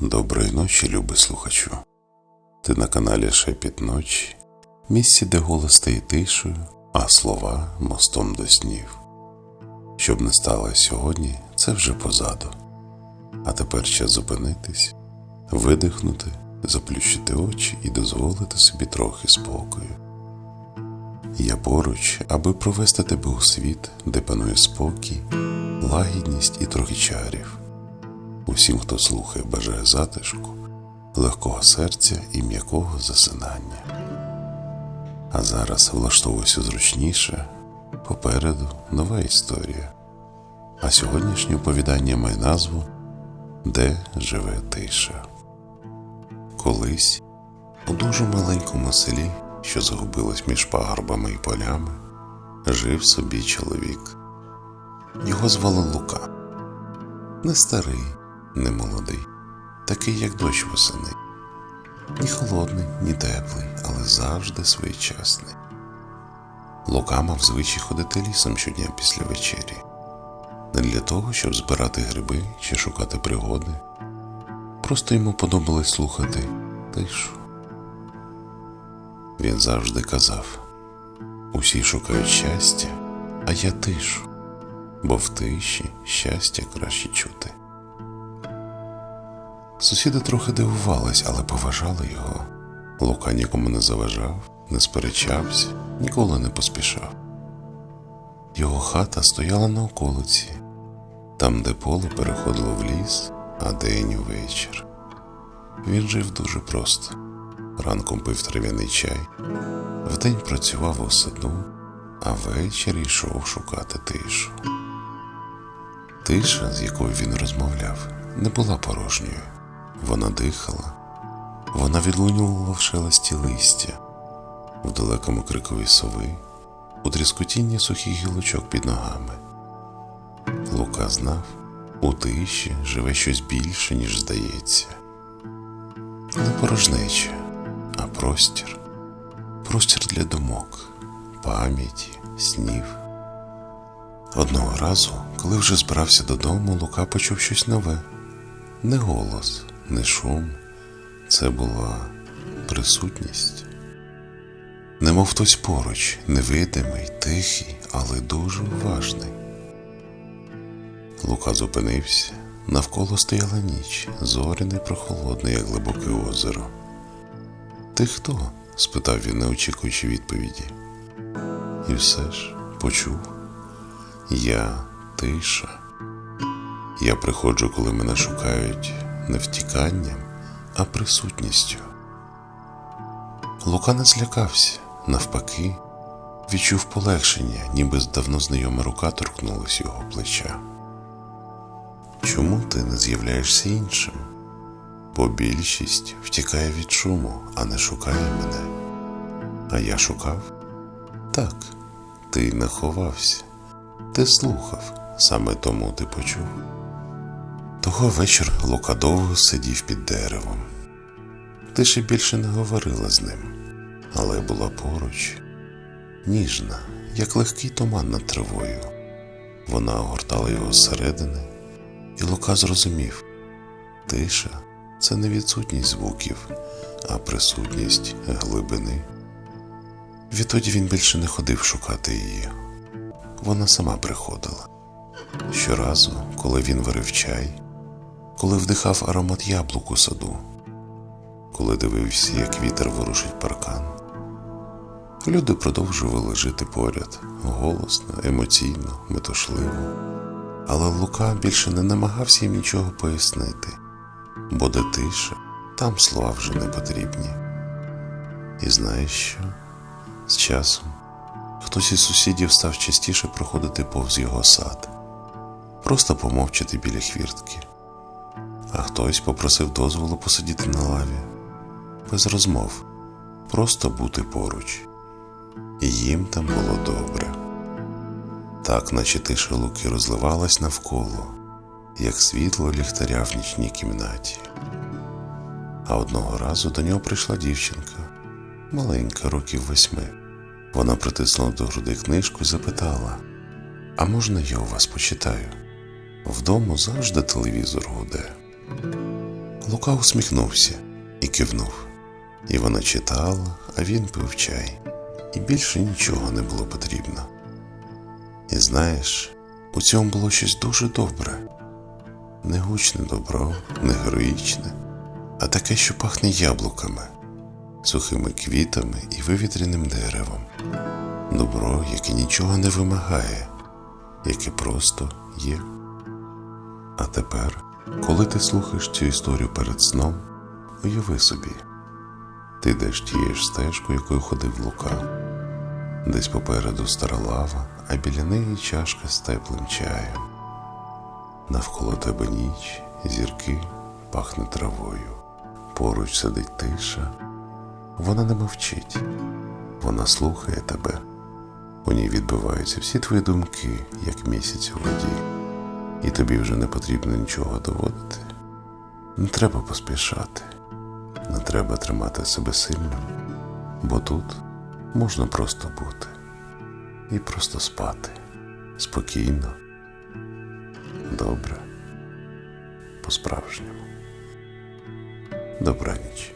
Доброї ночі, любий слухачу. Ти на каналі Шепіт ночі, місці, де голос стає тишою, а слова мостом до снів. Щоб не сталося сьогодні, це вже позаду. А тепер час зупинитись, видихнути, заплющити очі і дозволити собі трохи спокою. Я поруч, аби провести тебе у світ, де панує спокій, лагідність і трохи чарів. Усім, хто слухає, бажає затишку, легкого серця і м'якого засинання. А зараз влаштовуйся зручніше, попереду нова історія. А сьогоднішнє оповідання має назву Де живе тиша. Колись у дуже маленькому селі, що загубилось між пагорбами і полями, жив собі чоловік. Його звали Лука. Не старий, не молодий, такий, як дощ восени. Ні холодний, ні теплий, але завжди своєчасний. Лука мав звичай ходити лісом щодня після вечері, не для того, щоб збирати гриби чи шукати пригоди. Просто йому подобалось слухати тишу. Він завжди казав: усі шукають щастя, а я тишу, бо в тиші щастя краще чути. Сусіди трохи дивувались, але поважали його. Лука нікому не заважав, не сперечався, ніколи не поспішав. Його хата стояла на околиці, там, де поле переходило в ліс, а день у вечір. Він жив дуже просто. Ранком пив трав'яний чай, вдень працював у саду, а ввечері йшов шукати тишу. Тиша, з якою він розмовляв, не була порожньою. Вона дихала, вона відлунювала в шелесті листя, в далекому крикові сови, у тріскотінні сухих гілочок під ногами. Лука знав, у тиші живе щось більше, ніж здається. Не порожнеча, а простір, простір для думок, пам'яті, снів. Одного разу, коли вже збирався додому, Лука почув щось нове. Не голос, не шум, це була присутність. Немов хтось поруч, невидимий, тихий, але дуже уважний. Лука зупинився, навколо стояла ніч, зоряний прохолодний, як глибоке озеро. Ти хто? спитав він, не очікуючи відповіді. І все ж почув. Я тиша. Я приходжу, коли мене шукають не втіканням, а присутністю. Лука не злякався, навпаки, відчув полегшення, ніби давно знайома рука торкнулась його плеча. Чому ти не з'являєшся іншим? Бо більшість втікає від шуму, а не шукає мене. А я шукав? Так, ти не ховався, ти слухав, саме тому ти почув. Того вечора Лука довго сидів під деревом. Тиша більше не говорила з ним, але була поруч, ніжна, як легкий туман над травою. Вона огортала його зсередини, і Лука зрозумів тиша це не відсутність звуків, а присутність глибини. Відтоді він більше не ходив шукати її. Вона сама приходила. Щоразу, коли він варив чай, коли вдихав аромат яблук у саду, коли дивився, як вітер ворушить паркан. Люди продовжували жити поряд голосно, емоційно, метушливо. Але Лука більше не намагався їм нічого пояснити, бо де тиша, там слова вже не потрібні. І знаєш що? З часом хтось із сусідів став частіше проходити повз його сад, просто помовчати біля хвіртки, а хтось попросив дозволу посидіти на лаві, без розмов, просто бути поруч. І їм там було добре. Так, наче тиша луки розливалась навколо, як світло ліхтаря в нічній кімнаті. А одного разу до нього прийшла дівчинка, маленька, років восьми. Вона притиснула до груди книжку і запитала: А можна я у вас почитаю? Вдома завжди телевізор гуде. Лука усміхнувся і кивнув. І вона читала, а він пив чай, і більше нічого не було потрібно. І знаєш, у цьому було щось дуже добре. Не гучне добро, не героїчне, а таке, що пахне яблуками, сухими квітами і вивітряним деревом. Добро, яке нічого не вимагає, яке просто є. А тепер, коли ти слухаєш цю історію перед сном, уяви собі, ти йдеш тією ж стежкою, якою ходив Лука. Десь попереду стара лава, а біля неї чашка з теплим чаєм. Навколо тебе ніч, зірки пахне травою. Поруч сидить тиша. Вона не мовчить, вона слухає тебе. У ній відбиваються всі твої думки, як місяць у воді, і тобі вже не потрібно нічого доводити. Не треба поспішати, не треба тримати себе сильним, бо тут можна просто бути і просто спати спокійно, добре, по-справжньому. Добраніч.